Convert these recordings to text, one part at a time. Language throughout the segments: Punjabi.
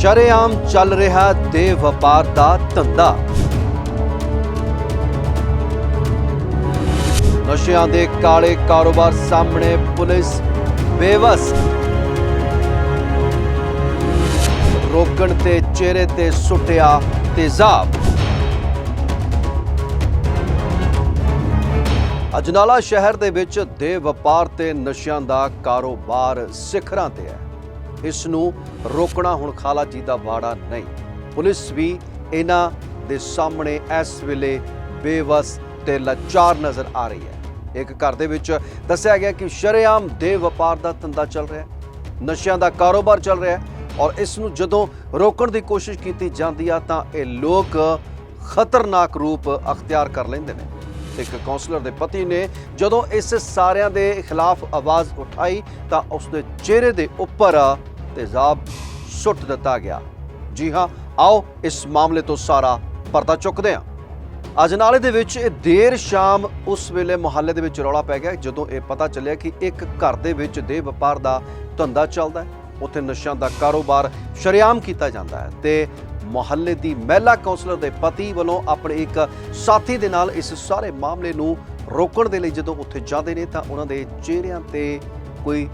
ਸ਼ਰੇਆਮ ਚੱਲ ਰਿਹਾ ਦੇ ਵਪਾਰ ਦਾ ਧੰਦਾ। ਨਸ਼ਿਆਂ ਦੇ ਕਾਲੇ ਕਾਰੋਬਾਰ ਸਾਹਮਣੇ ਪੁਲਿਸ ਬੇਵਸ। ਰੋਕਣ ਤੇ ਚਿਹਰੇ ਤੇ ਸੁੱਟਿਆ ਤੇਜ਼ਾਬ। ਅਜਨਾਲਾ ਸ਼ਹਿਰ ਦੇ ਵਿੱਚ ਦੇ ਵਪਾਰ ਤੇ ਨਸ਼ਿਆਂ ਦਾ ਕਾਰੋਬਾਰ ਸਿਖਰਾਂ ਤੇ ਹੈ। ਇਸ ਨੂੰ ਰੋਕਣਾ ਹੁਣ ਖਾਲਾ ਜੀ ਦਾ ਵਾੜਾ ਨਹੀਂ। ਪੁਲਿਸ ਵੀ ਇਹਨਾਂ ਦੇ ਸਾਹਮਣੇ ਇਸ ਵੇਲੇ ਬੇਵਸ ਤੇ ਲਾਚਾਰ ਨਜ਼ਰ ਆ ਰਹੀ ਹੈ। ਇੱਕ ਘਰ ਦੇ ਵਿੱਚ ਦੱਸਿਆ ਗਿਆ ਕਿ ਸ਼ਰੇਆਮ ਦੇ ਵਪਾਰ ਦਾ ਧੰਦਾ ਚੱਲ ਰਿਹਾ ਹੈ, ਨਸ਼ਿਆਂ ਦਾ ਕਾਰੋਬਾਰ ਚੱਲ ਰਿਹਾ ਹੈ ਔਰ ਇਸ ਨੂੰ ਜਦੋਂ ਰੋਕਣ ਦੀ ਕੋਸ਼ਿਸ਼ ਕੀਤੀ ਜਾਂਦੀ ਆ ਤਾਂ ਇਹ ਲੋਕ ਖਤਰਨਾਕ ਰੂਪ ਅਖਤਿਆਰ ਕਰ ਲੈਂਦੇ ਨੇ। ਇੱਕ ਕਾਉਂਸਲਰ ਦੇ ਪਤੀ ਨੇ ਜਦੋਂ ਇਸ ਸਾਰਿਆਂ ਦੇ ਖਿਲਾਫ ਆਵਾਜ਼ ਉਠਾਈ ਤਾਂ ਉਸ ਦੇ ਚਿਹਰੇ ਦੇ ਉੱਪਰ ਤੇਜ਼ਾਬ ਸੁੱਟ ਦਿੱਤਾ ਗਿਆ। ਜੀ ਹਾਂ, ਆਓ ਇਸ ਮਾਮਲੇ ਤੋਂ ਸਾਰਾ ਪਰਦਾ ਚੁੱਕਦੇ ਹਾਂ। ਅਜਨਾਲੇ ਦੇ ਵਿੱਚ ਇਹ ਦੇਰ ਸ਼ਾਮ ਉਸ ਵੇਲੇ ਮੁਹੱਲੇ ਦੇ ਵਿੱਚ ਰੌਲਾ ਪੈ ਗਿਆ, ਜਦੋਂ ਇਹ ਪਤਾ ਚੱਲਿਆ ਕਿ ਇੱਕ ਘਰ ਦੇ ਵਿੱਚ ਦੇ ਵਪਾਰ ਦਾ ਧੰਦਾ ਚੱਲਦਾ ਹੈ। ਉੱਥੇ ਨਸ਼ਿਆਂ ਦਾ ਕਾਰੋਬਾਰ ਸ਼ਰੇਆਮ ਕੀਤਾ ਜਾਂਦਾ ਹੈ ਤੇ ਮੁਹੱਲੇ ਦੀ ਮਹਿਲਾ ਕਾਉਂਸਲਰ ਦੇ ਪਤੀ ਵੱਲੋਂ ਆਪਣੇ ਇੱਕ ਸਾਥੀ ਦੇ ਨਾਲ ਇਸ ਸਾਰੇ ਮਾਮਲੇ ਨੂੰ ਰੋਕਣ ਦੇ ਲਈ ਜਦੋਂ ਉੱਥੇ ਜਾਂਦੇ ਨੇ ਤਾਂ ਉਹਨਾਂ ਦੇ ਚਿਹਰਿਆਂ ਤੇ ਕੋਈ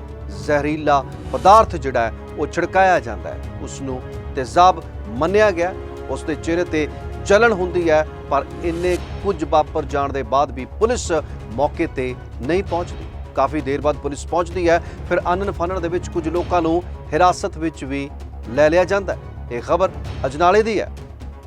ਜ਼ਹਿਰੀਲਾ ਪਦਾਰਥ ਜਿਹੜਾ ਉਹ ਛਿੜਕਾਇਆ ਜਾਂਦਾ ਹੈ। ਉਸ ਨੂੰ ਤੇਜ਼ਾਬ ਮੰਨਿਆ ਗਿਆ। ਉਸ ਦੇ ਚਿਹਰੇ ਤੇ ਜਲਨ ਹੁੰਦੀ ਹੈ, ਪਰ ਇੰਨੇ ਕੁਝ ਵਾਪਰ ਜਾਣ ਦੇ ਬਾਅਦ ਵੀ ਪੁਲਿਸ ਮੌਕੇ ਤੇ ਨਹੀਂ ਪਹੁੰਚਦੀ। ਕਾਫੀ ਦੇਰ ਬਾਅਦ ਪੁਲਿਸ ਪਹੁੰਚਦੀ ਹੈ। ਫਿਰ ਆਨਨ ਫਾਨਣ ਦੇ ਵਿੱਚ ਕੁਝ ਲੋਕਾਂ ਨੂੰ ਹਿਰਾਸਤ ਵਿੱਚ ਵੀ ਲੈ ਲਿਆ ਜਾਂਦਾ ਹੈ। ਇਹ ਖਬਰ ਅਜਨਾਲੇ ਦੀ ਹੈ।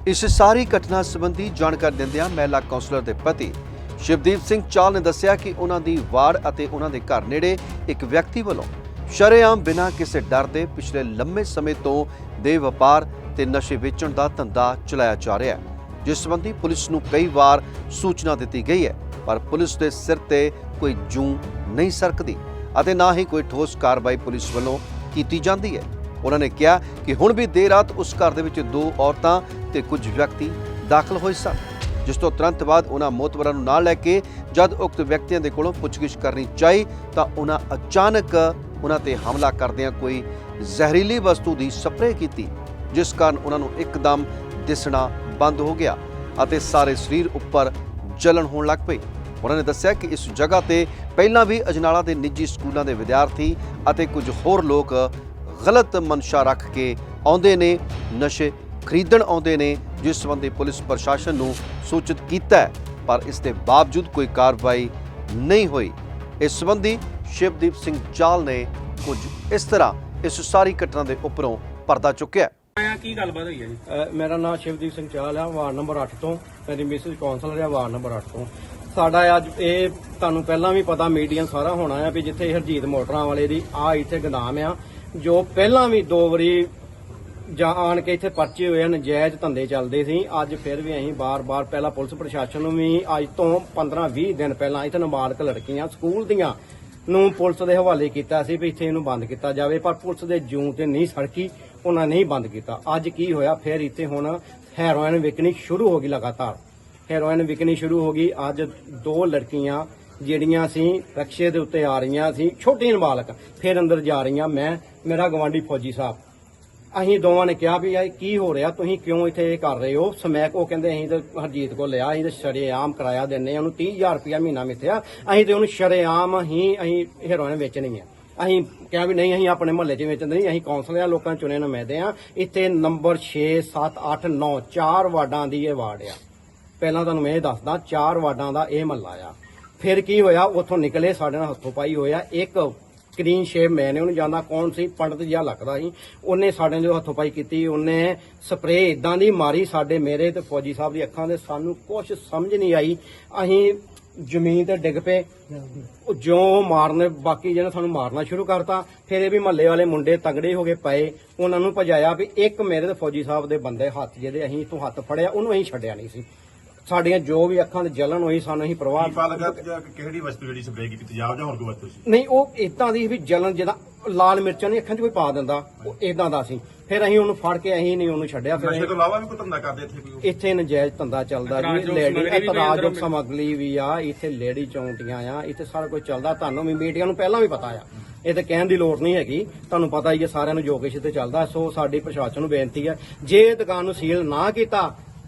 ਇਸ ਸਾਰੀ ਘਟਨਾ ਸੰਬੰਧੀ ਜਾਣਕਾਰੀ ਦਿੰਦਿਆਂ ਮਹਿਲਾ ਕਾਉਂਸਲਰ ਦੇ ਪਤੀ ਸ਼ਿਵਦੀਪ ਸਿੰਘ ਚਾਲ ਨੇ ਦੱਸਿਆ ਕਿ ਉਹਨਾਂ ਦੀ ਵਾਰਡ ਅਤੇ ਉਹਨਾਂ ਦੇ ਘਰ ਨੇੜੇ ਇੱਕ ਵਿਅਕਤੀ ਵੱਲੋਂ ਸ਼ਰੇਆਮ ਬਿਨਾਂ ਕਿਸੇ ਡਰ ਦੇ ਪਿਛਲੇ ਲੰਮੇ ਸਮੇਂ ਤੋਂ ਦੇ ਵਪਾਰ ਤੇ ਨਸ਼ੇ ਵੇਚਣ ਦਾ ਧੰਦਾ ਚਲਾਇਆ ਜਾ ਰਿਹਾ ਹੈ, ਜਿਸ ਸੰਬੰਧੀ ਪੁਲਿਸ ਨੂੰ ਕਈ ਵਾਰ ਸੂਚਨਾ ਦਿੱਤੀ ਗਈ ਹੈ, ਪਰ ਪੁਲਿਸ ਦੇ ਸਿਰ ਤੇ ਕੋਈ ਜੂੰ ਨਹੀਂ ਸਰਕਦੀ ਅਤੇ ਨਾ ਹੀ ਕੋਈ ਠੋਸ ਕਾਰਵਾਈ ਪੁਲਿਸ ਵੱਲੋਂ ਕੀਤੀ ਜਾਂਦੀ ਹੈ। ਉਹਨਾਂ ਨੇ ਕਿਹਾ ਕਿ ਹੁਣ ਵੀ ਦੇਰ ਰਾਤ ਉਸ ਘਰ ਦੇ ਵਿੱਚ ਦੋ ਔਰਤਾਂ ਤੇ ਕੁਝ ਵਿਅਕਤੀ ਦਾਖਲ ਹੋਏ ਸਨ, ਜਿਸ ਤੋਂ ਤੁਰੰਤ ਬਾਅਦ ਉਹਨਾਂ ਮੋਤਬਰਾਂ ਨੂੰ ਨਾਲ ਲੈ ਕੇ ਜਦ ਉਕਤ ਵਿਅਕਤੀਆਂ ਦੇ ਕੋਲੋਂ ਪੁੱਛਗਿੱਛ ਕਰਨੀ ਚਾਹੀ ਤਾਂ ਉਹਨਾਂ ਅਚਾਨਕ ਉਹਨਾਂ ਤੇ ਹਮਲਾ ਕਰਦਿਆਂ ਕੋਈ ਜ਼ਹਿਰੀਲੀ ਵਸਤੂ ਦੀ ਸਪਰੇਅ ਕੀਤੀ, ਜਿਸ ਕਾਰਨ ਉਹਨਾਂ ਨੂੰ ਇੱਕਦਮ ਦਿਸਣਾ ਬੰਦ ਹੋ ਗਿਆ ਅਤੇ ਸਾਰੇ ਸਰੀਰ ਉੱਪਰ ਜਲਣ ਹੋਣ ਲੱਗ ਪਈ ਉਹਨਾਂ ਨੇ ਦੱਸਿਆ ਕਿ ਇਸ ਜਗ੍ਹਾ ਤੇ ਪਹਿਲਾਂ ਵੀ ਅਜਨਾਲਾ ਦੇ ਨਿੱਜੀ ਸਕੂਲਾਂ ਦੇ ਵਿਦਿਆਰਥੀ ਅਤੇ ਕੁਝ ਹੋਰ ਲੋਕ ਗਲਤ ਮਨਸ਼ਾ ਰੱਖ ਕੇ ਆਉਂਦੇ ਨੇ, ਨਸ਼ੇ ਖਰੀਦਣ ਆਉਂਦੇ ਨੇ, ਜਿਸ ਸੰਬੰਧੀ ਪੁਲਿਸ ਪ੍ਰਸ਼ਾਸਨ ਨੂੰ ਸੂਚਿਤ ਕੀਤਾ ਪਰ ਇਸ ਦੇ ਬਾਵਜੂਦ ਕੋਈ ਕਾਰਵਾਈ ਨਹੀਂ ਹੋਈ। ਇਸ ਸੰਬੰਧੀ ਸ਼ਿਵਦੀਪ ਸਿੰਘ ਚਾਲ ਨੇ ਕੁਝ ਇਸ ਤਰ੍ਹਾਂ ਇਸ ਸਾਰੀ ਘਟਨਾ ਦੇ ਉੱਪਰੋਂ ਪਰਦਾ ਚੁੱਕਿਆ ਆਇਆ ਕੀ ਗੱਲਬਾਤ ਹੋਈ ਹੈ ਜੀ? ਮੇਰਾ ਨਾਮ ਸ਼ਿਵਦੀਪ ਸਿੰਘ ਚਾਲ ਆ ਵਾਰਡ ਨੰਬਰ 8 ਤੋਂ ਮੇਰੀ ਮਿਸਿਸ ਕਾਉਂਸਲਰ ਆ ਵਾਰਡ ਨੰਬਰ 8 ਤੋਂ। ਸਾਡਾ ਅੱਜ ਇਹ ਤੁਹਾਨੂੰ ਪਹਿਲਾਂ ਵੀ ਪਤਾ ਮੀਡੀਆ ਸਾਰਾ ਹੋਣਾ ਆ ਵੀ ਜਿੱਥੇ ਹਰਜੀਤ ਮੋਟਰਾਂ ਵਾਲੇ ਦੀ ਆ ਇੱਥੇ ਗਦਾਮ ਆ ਜੋ ਪਹਿਲਾਂ ਵੀ ਦੋ ਵਾਰੀ ਜਾਂ ਆਣ ਕੇ ਇੱਥੇ ਪਰਚੇ ਹੋਏ ਆ ਨਜਾਇਜ਼ ਧੰਦੇ ਚੱਲਦੇ ਸੀ। ਅੱਜ ਫਿਰ ਵੀ ਅਸੀਂ ਬਾਰ-ਬਾਰ ਪਹਿਲਾਂ ਪੁਲਿਸ ਪ੍ਰਸ਼ਾਸਨ ਨੂੰ ਵੀ ਅੱਜ ਤੋਂ 15-20 ਦਿਨ ਪਹਿਲਾਂ ਇੱਥੇ ਨਾਬਾਲਗ ਲੜਕੀਆਂ ਸਕੂਲ ਦੀਆਂ ਨੂੰ ਪੁਲਿਸ ਦੇ ਹਵਾਲੇ ਕੀਤਾ ਸੀ ਵੀ ਇੱਥੇ ਇਹਨੂੰ ਬੰਦ ਕੀਤਾ ਜਾਵੇ, ਪਰ ਪੁਲਿਸ ਦੇ ਜੂੰ ਤੇ ਨਹੀਂ ਸੜਕੀ, ਉਹਨਾਂ ਨਹੀਂ ਬੰਦ ਕੀਤਾ। ਅੱਜ ਕੀ ਹੋਇਆ? ਫਿਰ ਇੱਥੇ ਹੁਣ ਹੈਰੋਇਨ ਵਿਕਣੀ ਸ਼ੁਰੂ ਹੋ ਗਈ ਲਗਾਤਾਰ। ਹੈਰੋਇਨ ਵਿਕਣੀ ਸ਼ੁਰੂ ਹੋ ਗਈ। ਅੱਜ ਦੋ ਲੜਕੀਆਂ ਜਿਹੜੀਆਂ ਸੀ, ਰਕਸ਼ੇ ਦੇ ਉੱਤੇ ਆ ਰਹੀਆਂ ਸੀ। ਛੋਟੀ ਨਾਬਾਲਗ। ਫਿਰ ਅੰਦਰ ਜਾ ਰਹੀਆਂ। ਮੈਂ, ਮੇਰਾ ਗਵਾਂਢੀ ਫੌਜੀ ਸਾਹਿਬ। ਅਸੀਂ ਦੋਵਾਂ ਨੇ ਕਿਹਾ ਵੀ ਇਹ ਕੀ ਹੋ ਰਿਹਾ, ਤੁਸੀਂ ਕਿਉਂ ਇੱਥੇ ਇਹ ਕਰ ਰਹੇ ਹੋ? ਸਮੈਕ ਉਹ ਕਹਿੰਦੇ ਅਸੀਂ ਤਾਂ ਹਰਜੀਤ ਕੋਲ ਲਿਆ, ਅਸੀਂ ਤਾਂ ਸ਼ਰੇਆਮ ਕਿਰਾਇਆ ਦਿੰਨੇ ਆ ਉਹਨੂੰ 30000 ਰੁਪਇਆ ਮਹੀਨਾ ਮਿੱਥਿਆ। ਅਸੀਂ ਤੇ ਉਹਨੂੰ ਸ਼ਰੇਆਮ ਹੀ ਅਸੀਂ ਹੈਰੋਇਨ ਵੇਚਣੀ ਆ। ਅਸੀਂ ਕਿਹਾ ਵੀ ਨਹੀਂ, ਅਸੀਂ ਆਪਣੇ ਮਹੱਲੇ 'ਚ ਵੇਚਦੇ ਨਹੀਂ, ਅਸੀਂ ਕੌਂਸਲ ਆ, ਲੋਕਾਂ ਨੂੰ ਚੁਣੇ ਨੁਮਾਇੰਦੇ ਆ ਇੱਥੇ ਨੰਬਰ 6 7 8 9 ਚਾਰ ਵਾਰਡਾਂ ਦੀ ਇਹ ਵਾਰਡ ਆ। ਪਹਿਲਾਂ ਤੁਹਾਨੂੰ ਮੈਂ ਇਹ ਦੱਸਦਾ, ਚਾਰ ਵਾਰਡਾਂ ਦਾ ਇਹ ਮਹੱਲਾ ਆ। ਫਿਰ ਕੀ ਹੋਇਆ, ਉੱਥੋਂ ਨਿਕਲੇ, ਸਾਡੇ ਨਾਲ ਹੱਥੋਂ ਪਾਈ ਹੋਇਆ, ਇੱਕ ਸਕਰੀਨ ਸ਼ੇਪ ਮੈਂ ਨੇ, ਉਹਨੂੰ ਜਾਂਦਾ ਕੌਣ ਸੀ? ਪੰਡਤ ਜਿਹਾ ਲੱਗਦਾ ਸੀ। ਉਹਨੇ ਸਾਡੇ ਜੋ ਹੱਥੋਂ ਪਾਈ ਕੀਤੀ, ਉਹਨੇ ਸਪਰੇਅ ਇਦਾਂ ਦੀ ਮਾਰੀ ਸਾਡੇ ਮੇਰੇ ਤੇ ਫੌਜੀ ਸਾਹਿਬ ਦੀ ਅੱਖਾਂ ਦੇ। ਸਾਨੂੰ ਕੁਝ ਸਮਝ ਨਹੀਂ ਆਈ। ਅਸੀਂ ਜ਼ਮੀਨ ਤੇ ਡਿੱਗ ਪਏ। ਉਹ ਜਿਉਂ ਮਾਰਨੇ, ਬਾਕੀ ਜਿਹਨੇ ਸਾਨੂੰ ਮਾਰਨਾ ਸ਼ੁਰੂ ਕਰਤਾ, ਫਿਰ ਇਹ ਵੀ ਮਹੱਲੇ ਵਾਲੇ ਮੁੰਡੇ ਤਗੜੇ ਹੋ ਗਏ ਪਏ। ਉਹਨਾਂ ਨੂੰ ਭਜਾਇਆ ਵੀ ਇੱਕ ਮੇਰੇ ਤੇ ਫੌਜੀ ਸਾਹਿਬ ਦੇ ਬੰਦੇ ਹੱਥ, ਜਿਹਦੇ ਅਸੀਂ ਤੋਂ ਹੱਥ ਫੜਿਆ, ਉਹਨੂੰ ਅਸੀਂ ਛੱਡਿਆ ਨਹੀਂ ਸੀ। ਸਾਡੀਆਂ ਜੋ ਵੀ ਅੱਖਾਂ ਦੇ ਜਲਨ ਹੋਈ ਸਾਨੂੰ ਅਸੀਂ ਪ੍ਰਵਾਹ ਪਤਾ ਲੱਗਾ ਕਿ ਕਿਹੜੀ ਵਸਤੂ ਜਿਹੜੀ ਸਪਰੇਅ ਕੀਤੀ ਤੇਜ਼ਾਬ ਜਾਂ ਹੋਰ ਕੋਈ ਵਸਤੂ ਸੀ? ਨਹੀਂ ਉਹ ਇਦਾਂ ਦੀ ਵੀ ਜਲਨ ਜਿਹਦਾ ਲਾਲ ਮਿਰਚਾਂ ਨਹੀਂ ਅੱਖਾਂ 'ਚ ਕੋਈ ਪਾ ਦਿੰਦਾ ਉਹ ਇਦਾਂ ਦਾ ਸੀ। ਫਿਰ ਅਸੀਂ ਉਹਨੂੰ ਫੜ ਕੇ ਅਸੀਂ ਨਹੀਂ ਉਹਨੂੰ ਛੱਡਿਆ ਫਿਰ ਨਸ਼ੇ ਅਸੀਂ- ਤੋਂ ਇਲਾਵਾ ਵੀ ਕੋਈ ਧੰਦਾ ਕਰਦੇ ਇੱਥੇ ਕੋਈ ਇੱਥੇ ਨਜਾਇਜ਼ ਧੰਦਾ ਚੱਲਦਾ ਜੀ ਲੇਡੀ ਸਮੱਗਰੀ ਵੀ ਇਤਰਾਜ਼ਯੋਗ ਅੰਦਰੋਂ ਸਮੱਗਰੀ ਵੀ ਆ ਇੱਥੇ ਲੇਡੀ ਚੌਂਟੀਆਂ ਆ ਇੱਥੇ ਸਾਰਾ ਕੁਝ ਚੱਲਦਾ। ਤੁਹਾਨੂੰ ਵੀ ਮੀਡੀਆ ਨੂੰ ਪਹਿਲਾਂ ਵੀ ਪਤਾ ਆ। ਇਹ ਤੇ ਕਹਿਣ ਦੀ ਲੋੜ ਨਹੀਂ ਹੈਗੀ। ਤੁਹਾਨੂੰ ਪਤਾ ਹੀ ਹੈ ਸਾਰਿਆਂ ਨੂੰ ਜੋ ਕੁਛ ਇੱਥੇ ਚੱਲਦਾ ਸੋ ਸਾਡੀ ਪ੍ਰਸ਼ਾਸਨ ਨੂੰ ਬੇਨਤੀ ਹੈ ਜੇ ਇਹ ਦੁਕਾਨ ਨੂੰ ਸੀਲ ਨਾ ਕੀਤਾ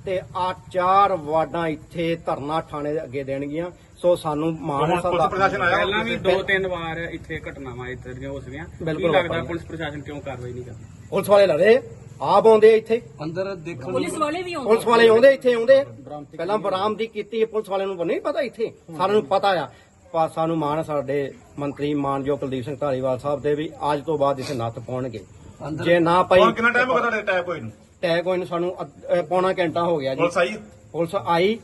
ਤੇ ਆ ਚਾਰ ਵਾਰਡਾਂ ਇੱਥੇ ਧਰਨਾ ਥਾਣੇ ਦੇ ਅੱਗੇ ਦੇਣਗੀਆਂ। ਸੋ ਸਾਨੂੰ ਹੈ ਹੁਣ ਪੁਲਿਸ ਪ੍ਰਸ਼ਾਸਨ ਆਇਆ ਪਹਿਲਾਂ ਵੀ ਦੋ ਤਿੰਨ ਵਾਰ ਇੱਥੇ ਘਟਨਾਵਾਂ ਇੱਧਰ ਦੀਆਂ ਹੋ ਸਕੀਆਂ ਕੀ ਬਿਲਕੁਲ ਲੱਗਦਾ ਵਾਪਰੀਆਂ। ਪੁਲਿਸ ਪ੍ਰਸ਼ਾਸਨ ਕਿਉਂ ਕਾਰਵਾਈ ਨਹੀਂ ਕਰਦਾ? ਪੁਲਿਸ ਵਾਲੇ ਲੜੇ ਆਪ ਆਉਂਦੇ ਇੱਥੇ। ਪੁਲਿਸ ਵਾਲੇ ਵੀ ਆਉਂਦੇ। ਪੁਲਿਸ ਵਾਲੇ ਆਉਂਦੇ ਇੱਥੇ ਆਉਂਦੇ। ਪਹਿਲਾਂ ਬਰਾਮਦੀ ਕੀਤੀ ਪੁਲਿਸ ਵਾਲਿਆਂ ਨੂੰ ਨਹੀਂ ਪਤਾ ਇੱਥੇ। ਸਾਰਿਆਂ ਨੂੰ ਪਤਾ ਆ। ਪਰ ਸਾਨੂੰ ਮਾਣ ਹੈ ਸਾਡੇ ਮੰਤਰੀ ਮਾਨਯੋਗ ਕੁਲਦੀਪ ਸਿੰਘ ਧਾਲੀਵਾਲ ਸਾਹਿਬ ਦੇ ਵੀ ਅੱਜ ਤੋਂ ਬਾਅਦ ਇੱਥੇ ਨੱਥ ਪਾਉਣਗੇ। ਜੇ ਨਾ ਪਈ ਹੁਣ ਕਿੰਨਾ ਟਾਈਮ ਹੋ ਗਿਆ ਤੁਹਾਡੇ ਟੈਪ ਹੋਏ ਨੂੰ? ਟੈਗ ਹੋਏ ਨੂੰ ਸਾਨੂੰ ਅੱਧ- ਪੌਣਾ ਘੰਟਾ ਹੋ ਗਿਆ ਜੀ। ਪੁਲਿਸ ਆਈ? ਪੁਲਿਸ ਆਈ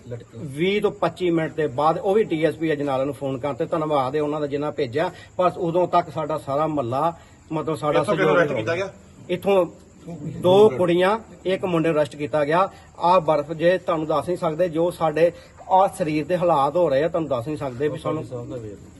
20 ਤੋਂ 25 ਮਿੰਟ ਦੇ ਬਾਅਦ ਉਹ ਵੀ ਡੀਐਸਪੀ ਅਜਨਾਲਾ ਨੂੰ ਫੋਨ ਕਰਤੇ ਧੰਨਵਾਦ ਹੈ ਉਹਨਾਂ ਦਾ ਜਿੰਨਾ ਭੇਜਿਆ। ਪਰ ਉਦੋਂ ਤੱਕ ਸਾਡਾ ਸਾਰਾ ਮੱਲਾ ਮਤਲਬ ਸਾਡਾ ਇੱਥੋਂ ਕਿਹਨੂੰ arrest ਕੀਤਾ ਗਿਆ? ਇੱਥੋਂ ਦੋ ਕੁੜੀਆਂ ਇੱਕ ਮੁੰਡੇ ਨੂੰ ਅਰੈਸਟ ਕੀਤਾ ਗਿਆ। ਆਹ ਬਰਫ਼ ਜੇ ਤੁਹਾਨੂੰ ਦੱਸ ਨਹੀਂ ਸਕਦੇ ਜੋ ਸਾਡੇ ਆ ਸਰੀਰ ਦੇ ਹਾਲਾਤ ਹੋ ਰਹੇ ਆ ਤੁਹਾਨੂੰ ਦੱਸ ਨਹੀਂ ਸਕਦੇ ਵੀ ਸਾਨੂੰ